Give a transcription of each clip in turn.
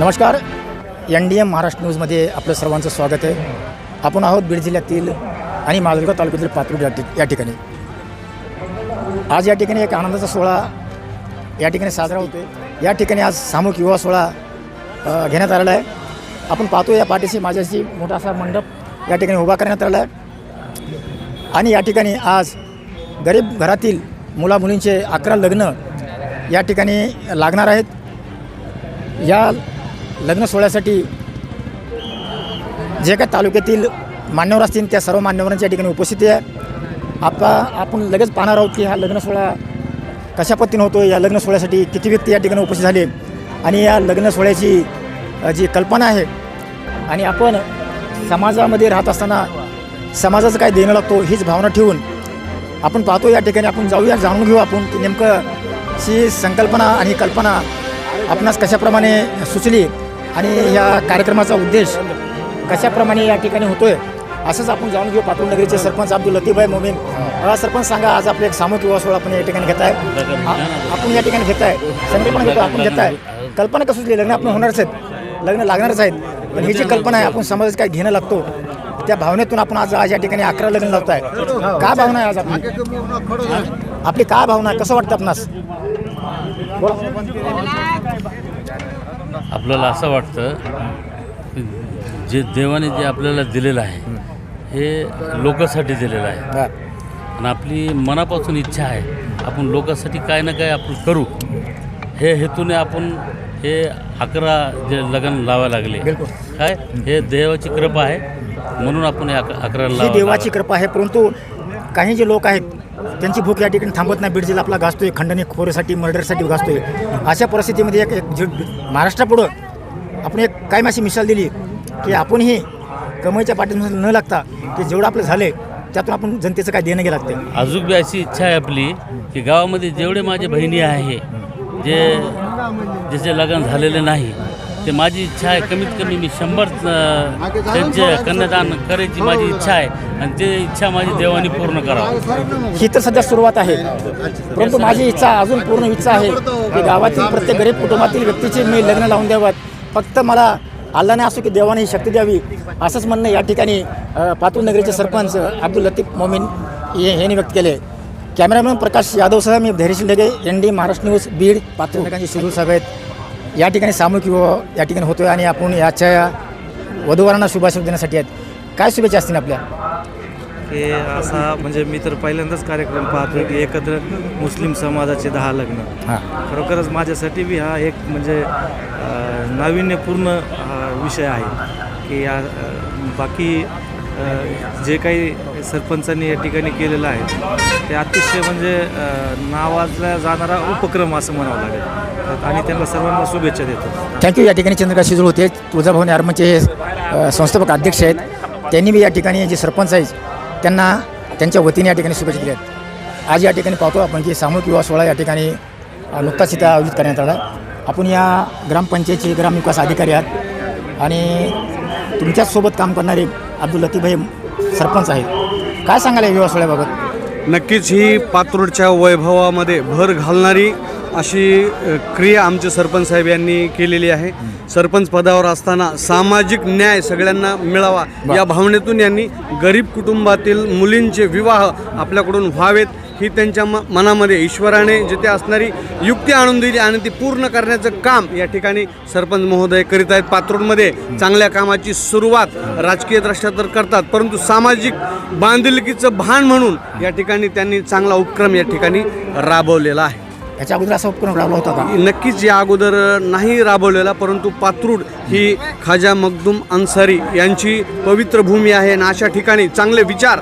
नमस्कार. N D M Maharashtra न्यूजमध्ये आपलं सर्वांचं स्वागत आहे. आपण आहोत बीड जिल्ह्यातील आणि माजलगाव तालुक्यातील पात्रूड या ठिक- या ठिकाणी. आज या ठिकाणी एक आनंदाचा सोहळा या ठिकाणी साजरा होतो या ठिकाणी आज सामूहिक युवा सोहळा घेण्यात आलेला आहे. आपण पाहतो या पाठीशी माझ्याशी मोठा असा मंडप या ठिकाणी उभा करण्यात आलेला आहे. आणि या ठिकाणी आज गरीब घरातील मुलामुलींचे अकरा लग्न या ठिकाणी लागणार आहेत. या लग्न सोहळ्यासाठी जे काय तालुक्यातील मान्यवर असतील त्या सर्व मान्यवरांच्या ठिकाणी उपस्थिती आहे. आपा आपण लगेच पाहणार आहोत की हा लग्न सोहळा कशा पद्धतीनं होतो या लग्न सोहळ्यासाठी किती व्यक्ती या ठिकाणी उपस्थित झाले? आणि या लग्न सोहळ्याची जी कल्पना आहे आणि आपण समाजामध्ये राहत असताना समाजाचं काय देणं लागतो हीच भावना ठेवून आपण पाहतो या ठिकाणी. आपण जाऊया जाणून घेऊ आपण की नेमकं ही संकल्पना आणि कल्पना आपणास कशाप्रमाणे सुचली. आणि या कार्यक्रमाचा उद्देश कशाप्रमाणे या ठिकाणी होतोय असंच आपण जाणून घेऊ पातूर नगरीचे सरपंच अब्दुल लतीफभाई मोमीन. सरपंच सांगा आज आपले एक सामूहिक विवाह सोहळा आपण या ठिकाणी घेत आहे आपण या ठिकाणी घेत आहे संकल्पना घेतो आपण घेत आहे कल्पना कसं सुचली लग्न आपण होणारच आहेत. लग्न लागणारच आहेत. पण ही जी कल्पना आहे आपण समाजात काय घेणं लागतो त्या भावनेतून आपण आज आज या ठिकाणी अकरा लग्न लावत आहे काय भावना आहे आज आपली? आपली काय भावना आहे? कसं वाटतं आपणास? आपल्याला असं वाटतं जे देवाने जे आपल्याला दिलेलं आहे हे लोकांसाठी दिलेलं आहे. आणि आपली मनापासून इच्छा आहे आपण लोकांसाठी काय ना काय आपण करू. हे हेतूने आपण हे अकरा जे लग्न लावायला लागले. काय? हे देवाची कृपा आहे म्हणून आपण हे अक- अकरा लावा देवाची कृपा आहे परंतु काही जे लोक आहेत त्यांची भूक या ठिकाणी थांबत नाही. बीड जिल्हा आपला गाजतोय. खंडणी खोरीसाठी मर्डरसाठी गाजतोय. अशा परिस्थितीमध्ये एक एक जे महाराष्ट्रापुढं आपण एक काय अशी मिसाल दिली की आपणही कमाईच्या पाठीमध्ये न लागता की जेवढं आपलं झाले त्यातून आपण जनतेचं काय देणं गेलं लागतं अजून बी अशी इच्छा आहे आपली की गावामध्ये जेवढे माझे बहिणी आहे जे ज्याचे लग्न झालेले नाही ते माझी इच्छा आहे कमीत कमी मी शंभर त्यांचे कन्यादान करायची माझी इच्छा आहे आणि ते इच्छा माझी देवाने पूर्ण करावं. ही तर सध्या सुरुवात आहे. परंतु माझी इच्छा अजून पूर्ण इच्छा आहे की गावातील प्रत्येक गरीब कुटुंबातील व्यक्तीचे मी लग्न लावून द्यावं. फक्त मला अल्लाने असो की देवाने ही शक्ती द्यावी असंच म्हणणं या ठिकाणी पातूर नगरीचे सरपंच अब्दुल लतीफ मोमीन हे यांनी व्यक्त केले. कॅमेरामॅन प्रकाश यादवसह मी Dhairyasheel Dhage N D Maharashtra news Beed Patur नगरांची Shirur सभेत या ठिकाणी सामूहिक विवाह या ठिकाणी होतोय आणि आपण याच्या वधूवरांना शुभाशुभ देण्यासाठी आहेत. काय शुभेच्छा असतील आपल्या? हे असा म्हणजे मी तर पहिल्यांदाच कार्यक्रम पाहतोय की एकत्र मुस्लिम समाजाचे दहा लग्न. हां. खरोखरच माझ्यासाठी बी हा एक म्हणजे नाविन्यपूर्ण विषय आहे की या बाकी जे काही सरपंचांनी या ठिकाणी केलेलं आहे ते अतिशय म्हणजे नावाजला जाणारा उपक्रम असं म्हणावं लागेल. आणि त्यांना सर्वांना शुभेच्छा देतो. थँक्यू या ठिकाणी चंद्रकांत शिजूळ होते. तुळजाभवन आर्मचे हे संस्थापक अध्यक्ष आहेत. त्यांनी बी या ठिकाणी जे सरपंच आहेत त्यांना त्यांच्या वतीने या ठिकाणी शुभेच्छा दिल्या आहेत. आज या ठिकाणी पाहतो आपण की सामूहिक विवाह सोहळा या ठिकाणी नुकताच इथं आयोजित करण्यात आला. आपण या ग्रामपंचायतचे ग्रामविकास अधिकारी आहात आणि तुमच्याचसोबत काम करणारे अब्दुल लतीफभाई सरपंच आहेत. काय सांगाल या विवाह सोहळ्याबाबत नक्कीच ही पात्रोडच्या वैभवामध्ये भर घालणारी अशी अ, क्रिया आमचे सरपंच साहेब यांनी केलेली आहे. सरपंच पदावर असताना सामाजिक न्याय सगळ्यांना मिळावा या भावनेतून यांनी गरीब कुटुंबातील मुलींचे विवाह आपल्याकडून व्हावेत. ही त्यांच्या म मनामध्ये ईश्वराने जिथे असणारी युक्ती आणून दिली आणि ती पूर्ण करण्याचं काम या ठिकाणी सरपंच महोदय करीत आहेत. पात्रोडमध्ये चांगल्या कामाची सुरुवात राजकीय दृष्ट्या तर करतात परंतु सामाजिक बांधिलकीचं भान म्हणून या ठिकाणी त्यांनी चांगला उपक्रम या ठिकाणी राबवलेला आहे. याच्या अगोदर असा उपक्रम राबला होता का? नक्कीच या अगोदर नाही राबवलेला परंतु पात्रूड ही खाजा मखदूम अन्सारी यांची पवित्र भूमी आहे आणि अशा ठिकाणी चांगले विचार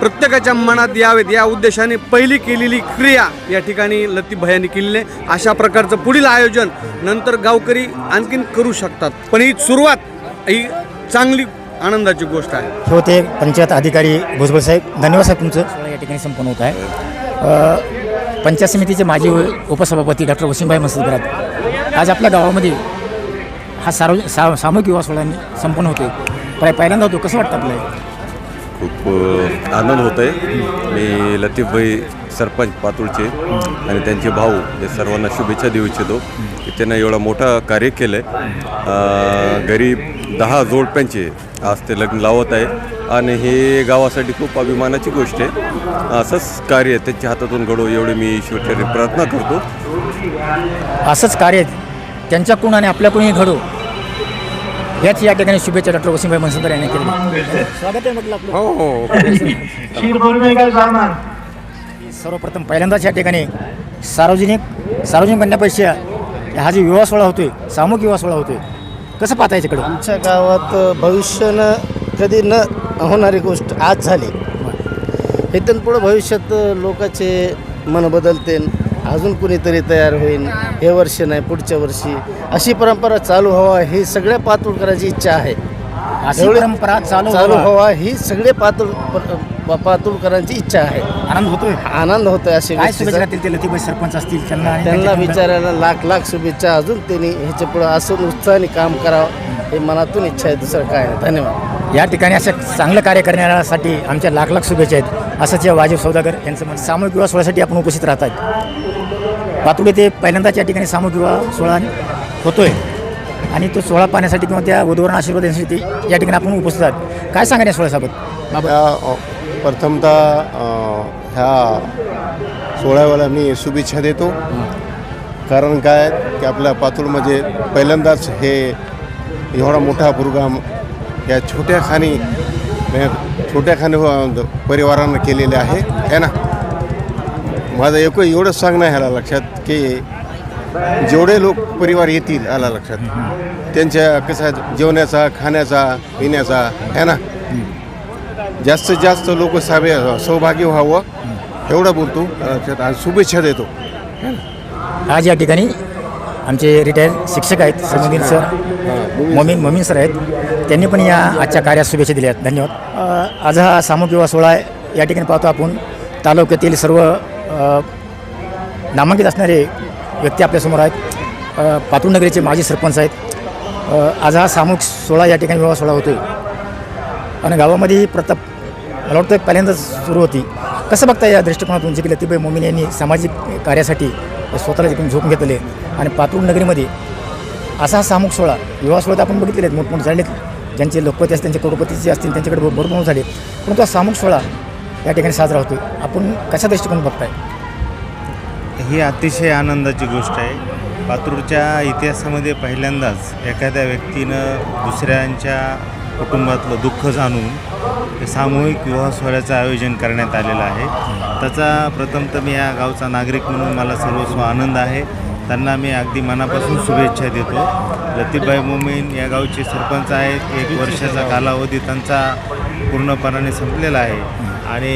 प्रत्येकाच्या मनात यावेत. या उद्देशाने पहिली केलेली क्रिया या ठिकाणी लतीफ भयांनी केलेली आहे. अशा प्रकारचं पुढील आयोजन नंतर गावकरी आणखीन करू शकतात. पण ही सुरुवात ही चांगली आनंदाची गोष्ट आहे. हे होते पंचायत अधिकारी भुजबळ साहेब. धन्यवाद साहेब तुमचं. या ठिकाणी संपन्न होत आहे. अ, पंचायत समितीचे माजी उपसभापती डॉक्टर वसीमभाई मसलकरात आज आपल्या गावामध्ये हा सार्व सा सामूहिक विवाह सोहळा संपन्न होतो पण पहिल्यांदा होतो कसं वाटतं आपल्याला? खूप आनंद होत आहे मी लतीफभाई सरपंच पातूळचे आणि त्यांचे भाऊ हे सर्वांना शुभेच्छा देऊ इच्छितो की त्यांना एवढा मोठा कार्य केलं आहे गरीब दहा जोडप्यांचे आज ते लग्न लावत आहे आणि हे गावासाठी खूप अभिमानाची गोष्ट आहे. असंच कार्य त्यांच्या हातातून घडो एवढे मी ईश्वरच्या प्रार्थना करतो. असंच कार्य त्यांच्याकडून आणि आपल्याकडूनही घडो याच या ठिकाणी शुभेच्छा डॉक्टर वसिमभाई मनसुंदर यांनी केली स्वागत आहे म्हटलं आपलं. हो हो. सर्वप्रथम पहिल्यांदाच या ठिकाणी सार्वजनिक सार्वजनिक म्हणण्यापेक्षा हा जो विवाह सोहळा होतोय सामूहिक विवाह सोहळा होतोय कसं पाहता याच्याकडं? आमच्या गावात भविष्यानं कधी न होणारी गोष्ट आज झाली. इथून पुढं भविष्यात लोकांचे मन बदलते. अजून कुणीतरी तयार होईल हे वर्ष नाही पुढच्या वर्षी. अशी परंपरा चालू व्हावा ही सगळ्या पातुळकरांची इच्छा आहे. अशी परंपरा चालू चालू व्हावा. ही सगळे पातुळ पातुळकरांची इच्छा आहे. आनंद होतोय. आनंद होतोय अशी काय गोष्टीचा. शुभेच्छा देतील ते लतीबाई सरपंच असतील त्यांना आणि त्यांना त्यांच्या- विचारायला लाख लाख शुभेच्छा. अजून त्यांनी ह्याच्या पुढं असून उत्साहाने काम करावं हे मनातून इच्छा आहे. दुसरं काय नाही. धन्यवाद. या ठिकाणी असं चांगलं कार्य करण्यासाठी आमच्या लाख लाख शुभेच्छा आहेत. असंच या वाजीव सौदागर यांचं मत सामूहिक विवाह सोहळ्यासाठी आपण उपस्थित राहत आहेत. पातुडे ते पहिल्यांदाच या ठिकाणी सामूहिक विवाह सोहळा होतोय. आणि तो सोहळा पाहण्यासाठी किंवा त्या वधूवरण आशीर्वाद देण्यासाठी या ठिकाणी आपण उपस्थित आहात. काय सांगा या सोहळ्यासोबत? बाबा. प्रथमतः ह्या सोहळ्याला मी शुभेच्छा देतो. कारण काय? की आपल्या म्हणजे पहिल्यांदाच हे एवढा मोठा प्रोग्राम या छोट्या खाणी छोट्या खाणी परिवारानं केलेले आहे. है ना? माझं एक एवढंच सांगणं आहे ह्याला लक्षात की जेवढे लोक परिवार येतील आला लक्षात. त्यांच्या कसं आहे, जेवण्याचा खाण्याचा पिण्याचा है ना? जास्तीत जास्त लोक साभे सहभागी व्हावं एवढं बोलतो लक्षात. आणि शुभेच्छा देतो. आज या ठिकाणी आमचे रिटायर शिक्षक आहेत समुद्दीन सर मोमीन मोमीन सर आहेत. त्यांनी पण या आजच्या कार्यात शुभेच्छा दिल्या आहेत धन्यवाद. आज हा सामूहिक विवाह सोहळा आहे या ठिकाणी पाहतो आपण. तालुक्यातील सर्व नामांकित असणारे व्यक्ती आपल्यासमोर आहेत. अ, पातूर नगरीचे माजी सरपंच आहेत. आज हा सामूहिक सोहळा या ठिकाणी विवाह सोहळा होतो आणि गावामध्ये ही मला वाटतं पहिल्यांदाच सुरू होती. कसं बघता या दृष्टिकोनातून? जे की लतीबाई मोमीन यांनी सामाजिक कार्यासाठी स्वतःला जिकडून झोपून घेतले आणि पातूर नगरीमध्ये असा हा सामूहिक सोहळा विवाह सोहळा तर आपण बघितलेले आहेत. मोठमोठे झालेत ज्यांचे लोकपती असतील त्यांचे करोडपतीचे असतील त्यांच्याकडे भरपूर झाले परंतु हा सामूहिक सोहळा या ठिकाणी साजरा होतो आपण कशा दृष्टिकोन बघताय? ही अतिशय आनंदाची गोष्ट आहे. पातूरच्या इतिहासामध्ये पहिल्यांदाच एखाद्या व्यक्तीनं दुसऱ्यांच्या कुटुंबातलं दुःख जाणून सामूहिक विवाह सोहळ्याचं आयोजन करण्यात आलेलं आहे. त्याचा प्रथमतः मी या गावचा नागरिक म्हणून मला सर्वस्व आनंद आहे. त्यांना मी अगदी मनापासून शुभेच्छा देतो. लतीफबाई मोमीन या गावचे सरपंच आहेत. एक वर्षाचा कालावधी त्यांचा पूर्णपणाने संपलेला आहे. आणि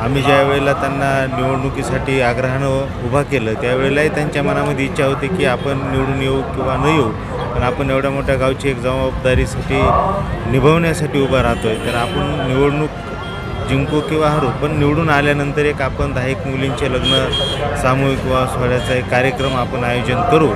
आम्ही ज्या वेळेला त्यांना निवडणुकीसाठी आग्रहानं उभा केलं त्यावेळेलाही त्यांच्या मनामध्ये इच्छा होती की आपण निवडून येऊ किंवा न येऊ. पण आपण एवढ्या मोठ्या गावची एक जबाबदारीसाठी निभवण्यासाठी उभा राहतो आहे तर आपण निवडणूक जिंकू किंवा हरू पण निवडून आल्यानंतर एक आपण दहा एक मुलींचे लग्न सामूहिक वा सोहळ्याचा एक कार्यक्रम आपण आयोजन करू.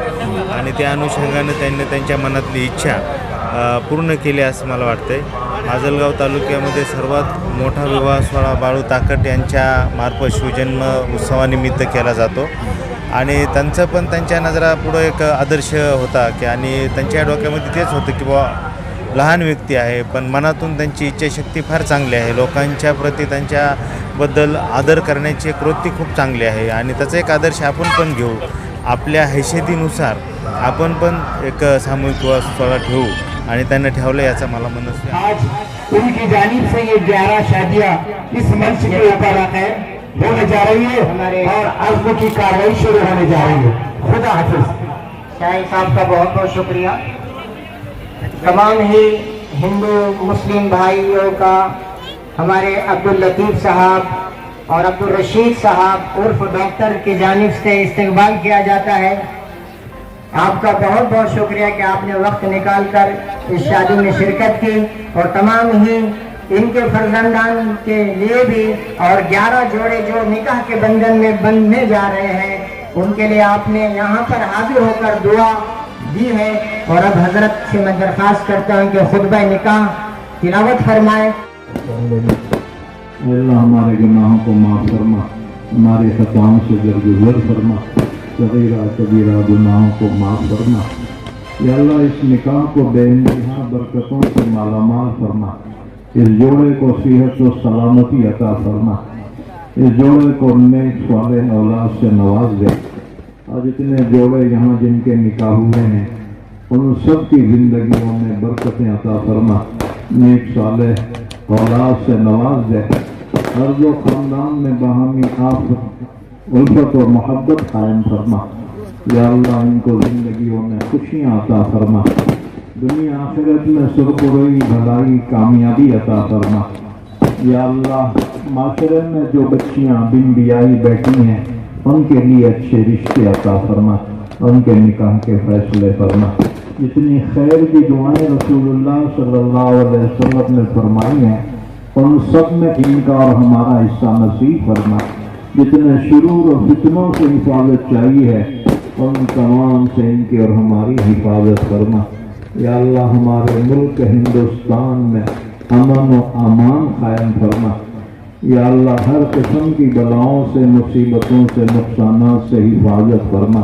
आणि त्या अनुषंगानं त्यांनी त्यांच्या मनातली इच्छा पूर्ण केली असं मला वाटतंय. माजलगाव तालुक्यामध्ये सर्वात मोठा विवाह सोहळा बाळू ताकट यांच्या मार्फत शिवजन्म उत्सवानिमित्त केला जातो. आणि त्यांचं पण त्यांच्या नजरापुढं एक आदर्श होता की आणि त्यांच्या डोक्यामध्ये तेच होतं की बा लहान व्यक्ती आहे पण मनातून त्यांची इच्छाशक्ती फार चांगली आहे. लोकांच्या प्रती त्यांच्याबद्दल आदर करण्याची कृती खूप चांगली आहे. आणि त्याचा एक आदर्श आपण पण घेऊ. आपल्या हैशेतीनुसार आपण पण एक सामूहिक विवाह सोहळा ठेवू. आणि त्यांना ठेवलं याचा मला मनस्वी. आज उनकी जानिब से ये ग्यारह शादियां इस मंच के ऊपर आकर होने जा रही है और आजम की कार्रवाई शुरू होने जा रही है। खुदा हाफिज। शाही साहब का बहुत बहुत शुक्रिया। तमाम ही हिंदू मुस्लिम भाइयों का हमारे अब्दुल लतीफ़ साहब और अब्दुल रशीद साहब उर्फ डॉक्टर की जानिब से इस्तेमाल किया जाता है। आपका बहुत बहुत शुक्रिया कि आपने वक्त निकाल कर इस शादी में शिरकत की और तमाम ही इनके फर्जंदान के लिए भी और 11 जोड़े जो निकाह के बंधन में बंधने जा रहे हैं उनके लिए आपने यहाँ पर हाजिर होकर दुआ दी है और अब हजरत से मैं दरख्वास्त करता हूँ कि खुतबा निकाह तिलावत फरमाए صغیرہ صغیرہ گناہوں کو معاف کرنا۔ یا اللہ، اس نکاح کو بے انتہا برکتوں سے مالا مال فرما۔ اس جوڑے کو صحت و سلامتی عطا فرما۔ اس جوڑے کو نیک سوال اولاد سے نواز دے۔ اور جتنے جوڑے یہاں جن کے نکاح ہوئے ہیں، ان سب کی زندگیوں میں برکتیں عطا فرما۔ نیک، صالح اولاد سے نواز دے۔ ہر جو خاندان میں باہمی آفت الفت اور محبت قائم فرما۔ یا اللہ، ان کو زندگیوں میں خوشیاں عطا فرما۔ دنیا آخرت میں سرخروئی بھلائی، کامیابی عطا فرما۔ یا اللہ، معاشرے میں جو بچیاں بن بیائی بیٹھی ہیں، ان کے لیے اچھے رشتے عطا فرما۔ ان کے نکاح کے فیصلے فرما۔ جتنی خیر کی دعائیں رسول اللہ صلی اللہ علیہ وسلم نے فرمائی ہیں، ان سب میں ان کا اور ہمارا حصہ نصیب فرما۔ हमारा हिस्सा नसीब फरमा जितने शुरूर और फितनों से हिफाजत चाहिए है उन तमाम से इनकी और हमारी हिफाजत फरमा या अल्लाह हमारे मुल्क हिंदुस्तान में अमन व अमान कायम फरमा या अल्लाह हर किस्म की बलाओं से मुसीबतों से नुकसान से हिफाजत फरमा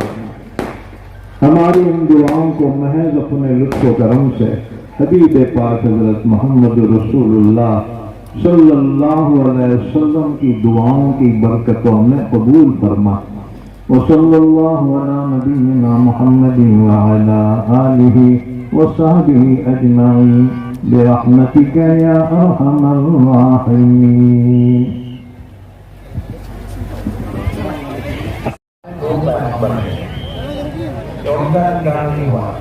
हमारी इन दुआओं को महज अपने लुत्फ करम से हबीब पाक हजरत मोहम्मद रसूलुल्लाह सल्लल्लाहु अलैहि वसल्लम की दुआओं की बरकतों में कबूल फरमा वसल्लल्लाहु अला नबीना मुहम्मद व अला आलिहि व सहबिहि अजमाइन برحمتك يا أرحم الراحمين सलाम जब वापिस आए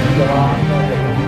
उनके साथ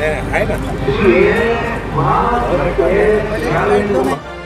लाला ने बड़ी सरपंच